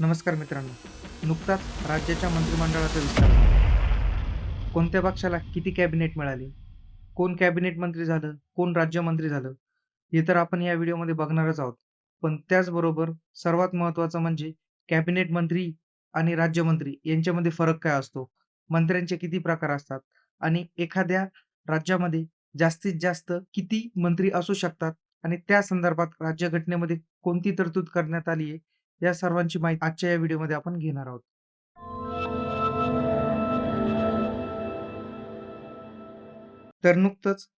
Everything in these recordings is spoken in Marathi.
नमस्कार मित्रांनो. नुकताच राज्याच्या मंत्रिमंडळाचा विस्तार झाला. कोणत्या पक्षाला किती कॅबिनेट मिळाले? कोण कॅबिनेट मंत्री झालं? कोण राज्यमंत्री झालं? हे तर आपण या व्हिडिओमध्ये बघणारच आहोत. पण त्याचबरोबर सर्वात महत्त्वाचं म्हणजे कॅबिनेट मंत्री आणि राज्यमंत्री यांच्यामध्ये फरक काय असतो? मंत्र्यांचे किती प्रकार असतात? आणि एखाद्या राज्यामध्ये जास्तीत जास्त किती मंत्री असू शकतात? आणि त्या संदर्भात राज्यघटनेमध्ये कोणती तरतूद करण्यात आली आहे? या सर्वांची माहिती आजच्या या व्हिडिओमध्ये आपण घेणार आहोत. तर नुकतंच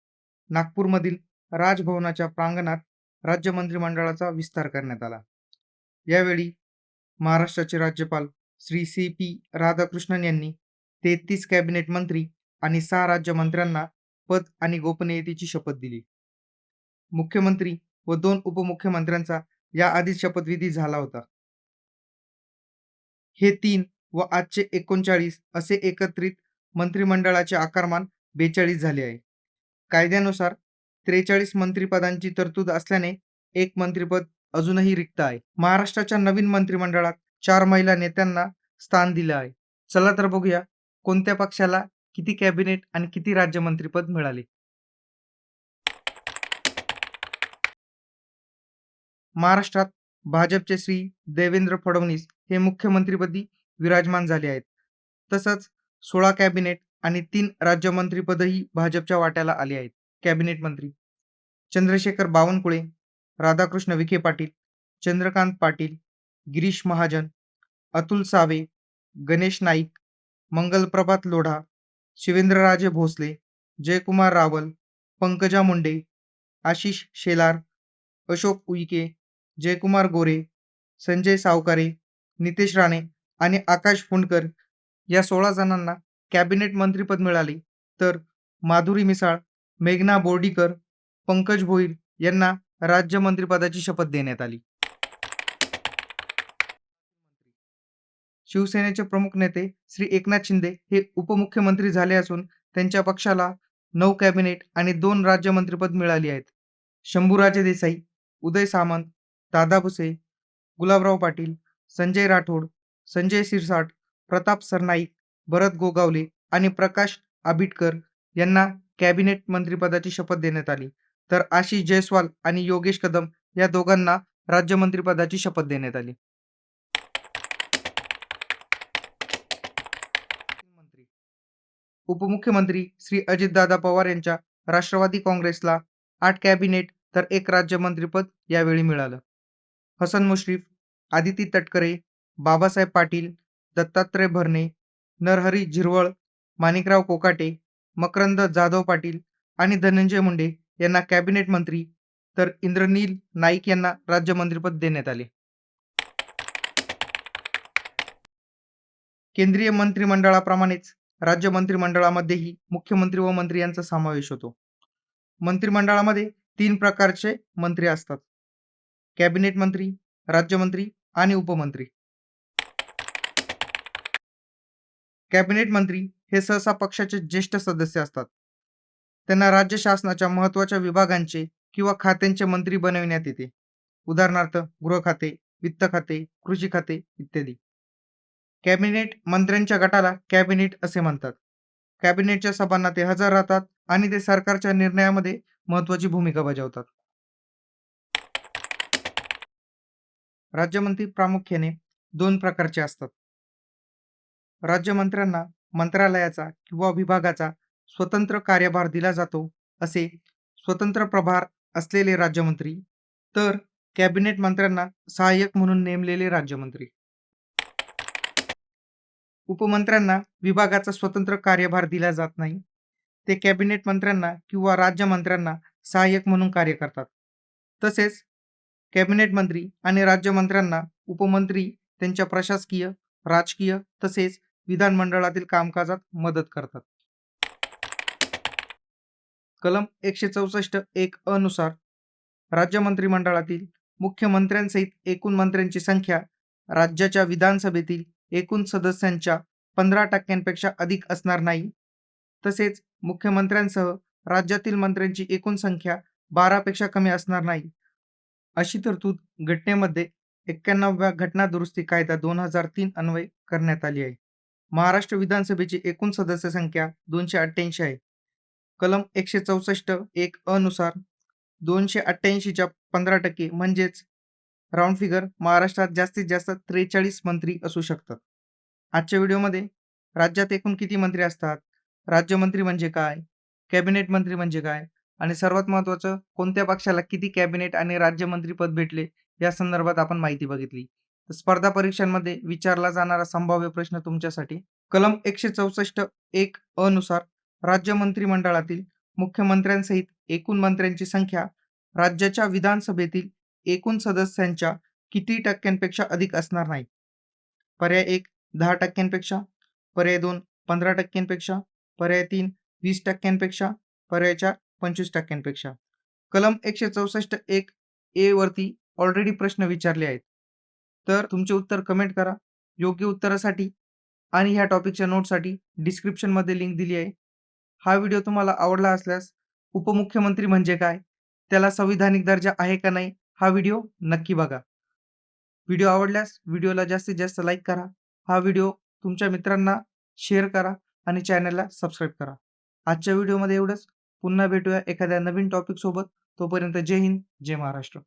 नागपूरमधील राजभवनाच्या प्रांगणात राज्य मंत्रिमंडळाचा विस्तार करण्यात आला. यावेळी महाराष्ट्राचे राज्यपाल श्री सी पी राधाकृष्णन यांनी तेहतीस कॅबिनेट मंत्री आणि सहा राज्यमंत्र्यांना पद आणि गोपनीयतेची शपथ दिली. मुख्यमंत्री व दोन उपमुख्यमंत्र्यांचा या आधी शपथविधी झाला होता. हे तीन व आजचे एकोणचाळीस असे एकत्रित मंत्रिमंडळाचे आकारमान बेचाळीस झाले आहे. कायद्यानुसार त्रेचाळीस मंत्रिपदांची तरतूद असल्याने एक मंत्रिपद अजूनही रिक्त आहे. महाराष्ट्राच्या नवीन मंत्रिमंडळात चार महिला नेत्यांना स्थान दिलं आहे. चला तर बघूया कोणत्या पक्षाला किती कॅबिनेट आणि किती राज्यमंत्रीपद मिळाले? महाराष्ट्रात भाजपचे श्री देवेंद्र फडणवीस हे मुख्यमंत्रीपदी विराजमान झाले आहेत. तसंच सोळा कॅबिनेट आणि तीन राज्यमंत्रीपदही भाजपच्या वाट्याला आले आहेत. कॅबिनेट मंत्री चंद्रशेखर बावनकुळे राधाकृष्ण विखे पाटील चंद्रकांत पाटील गिरीश महाजन अतुल सावे गणेश नाईक मंगलप्रभात लोढा शिवेंद्रराजे भोसले जयकुमार रावल पंकजा मुंडे आशिष शेलार अशोक उईके जयकुमार गोरे संजय सावकारे नितेश राणे आणि आकाश फुंडकर या सोळा जणांना कॅबिनेट मंत्रीपद मिळाले. तर माधुरी मिसाळ मेघना बोर्डीकर पंकज भोईर यांना राज्यमंत्रीपदाची शपथ देण्यात आली. शिवसेनेचे प्रमुख नेते श्री एकनाथ शिंदे हे उपमुख्यमंत्री झाले असून त्यांच्या पक्षाला नऊ कॅबिनेट आणि दोन राज्यमंत्रीपद मिळाली आहेत. शंभूराजे देसाई उदय सामंत दादा भुसे गुलाबराव पाटील संजय राठोड संजय शिरसाट प्रताप सरनाईक भरत गोगावले आणि प्रकाश आबिटकर यांना कॅबिनेट मंत्रिपदाची शपथ देण्यात आली. तर आशिष जयस्वाल आणि योगेश कदम या दोघांना राज्यमंत्रीपदाची शपथ देण्यात आली. उपमुख्यमंत्री श्री अजितदादा पवार यांच्या राष्ट्रवादी काँग्रेसला आठ कॅबिनेट तर एक राज्यमंत्रीपद यावेळी मिळालं. हसन मुश्रीफ आदिती तटकरे बाबासाहेब पाटील दत्तात्रय भरणे नरहरी झिरवळ माणिकराव कोकाटे मकरंद जाधव पाटील आणि धनंजय मुंडे यांना कॅबिनेट मंत्री तर इंद्रनील नाईक यांना राज्यमंत्रीपद देण्यात आले. केंद्रीय मंत्रिमंडळाप्रमाणेच राज्य मंत्रिमंडळामध्येही मुख्यमंत्री व मंत्री यांचा समावेश होतो. मंत्रिमंडळामध्ये तीन प्रकारचे मंत्री असतात. कॅबिनेट मंत्री राज्यमंत्री आणि उपमंत्री. कॅबिनेट मंत्री हे सहसा पक्षाचे ज्येष्ठ सदस्य असतात. त्यांना राज्य शासनाच्या महत्त्वाच्या विभागांचे किंवा खात्यांचे मंत्री बनविण्यात येते. उदाहरणार्थ गृह खाते वित्त खाते कृषी खाते इत्यादी. कॅबिनेट मंत्र्यांच्या गटाला कॅबिनेट असे म्हणतात. कॅबिनेटच्या सभांना ते हजर राहतात आणि ते सरकारच्या निर्णयामध्ये महत्त्वाची भूमिका बजावतात. राज्यमंत्री प्रामुख्याने दोन प्रकारचे असतात. राज्यमंत्र्यांना मंत्रालयाचा किंवा विभागाचा स्वतंत्र कार्यभार दिला जातो असे स्वतंत्र प्रभार असलेले राज्यमंत्री तर कॅबिनेट मंत्र्यांना सहाय्यक म्हणून नेमलेले राज्यमंत्री. उपमंत्र्यांना विभागाचा स्वतंत्र कार्यभार दिला जात नाही. ते कॅबिनेट मंत्र्यांना किंवा राज्यमंत्र्यांना सहाय्यक म्हणून कार्य करतात. तसेच कॅबिनेट मंत्री आणि राज्यमंत्र्यांना उपमंत्री त्यांच्या प्रशासकीय राजकीय तसेच विधानमंडळातील कामकाजात मदत करतात. कलम एकशे चौसष्ट एक अनुसार राज्य मंत्रिमंडळातील मुख्यमंत्र्यांसहित एकूण मंत्र्यांची संख्या राज्याच्या विधानसभेतील एकूण सदस्यांच्या पंधरा टक्क्यांपेक्षा अधिक असणार नाही. तसेच मुख्यमंत्र्यांसह राज्यातील मंत्र्यांची एकूण संख्या बारापेक्षा कमी असणार नाही. अशी तरतूद घटनेमध्ये एक्क्याण्णव्या घटना दुरुस्ती कायदा दोन हजार तीन अन्वय करण्यात आली आहे. महाराष्ट्र विधानसभेची एकूण सदस्य संख्या दोनशे अठ्ठ्याऐंशी आहे. कलम एकशे चौसष्ट एक अनुसार दोनशे अठ्ठ्याऐंशीच्या पंधरा टक्के म्हणजेच राऊंड फिगर महाराष्ट्रात जास्तीत जास्त त्रेचाळीस मंत्री असू शकतात. आजच्या व्हिडिओमध्ये राज्यात एकूण किती मंत्री असतात? राज्यमंत्री म्हणजे काय? कॅबिनेट मंत्री म्हणजे काय? आणि सर्वात महत्त्वाचं कोणत्या पक्षाला किती कॅबिनेट आणि राज्यमंत्री पद भेटले या संदर्भात आपण माहिती बघितली. तर स्पर्धा परीक्षांमध्ये विचारला जाणारा संभाव्य प्रश्न तुमच्यासाठी. कलम एकशे चौसष्ट एक अनुसार राज्य मंत्रिमंडळातील मुख्यमंत्र्यांसहित एकूण मंत्र्यांची संख्या राज्याच्या विधानसभेतील एकूण सदस्यांच्या किती टक्क्यांपेक्षा अधिक असणार नाही? पर्याय एक दहा टक्क्यांपेक्षा. पर्याय दोन पंधरा टक्क्यांपेक्षा. पर्याय तीन वीस टक्क्यांपेक्षा. पर्याय चार पंचवीस टक्क्यांपेक्षा. कलम एकशे चौसष्ट एक ए वरती ऑलरेडी प्रश्न विचारले आहेत. तर तुमचे उत्तर कमेंट करा. योग्य उत्तरासाठी आणि ह्या टॉपिकच्या नोटसाठी डिस्क्रिप्शनमध्ये लिंक दिली आहे. हा व्हिडिओ तुम्हाला आवडला असल्यास उपमुख्यमंत्री म्हणजे काय? त्याला संविधानिक दर्जा आहे का नाही? हा व्हिडिओ नक्की बघा. व्हिडिओ आवडल्यास व्हिडिओला जास्तीत जास्त लाईक करा. हा व्हिडिओ तुमच्या मित्रांना शेअर करा आणि चॅनलला सबस्क्राईब करा. आजच्या व्हिडिओमध्ये एवढंच. पुन्हा भेटूया एखाद्या नवीन टॉपिक सोबत. तोपर्यंत जय हिंद जय महाराष्ट्र.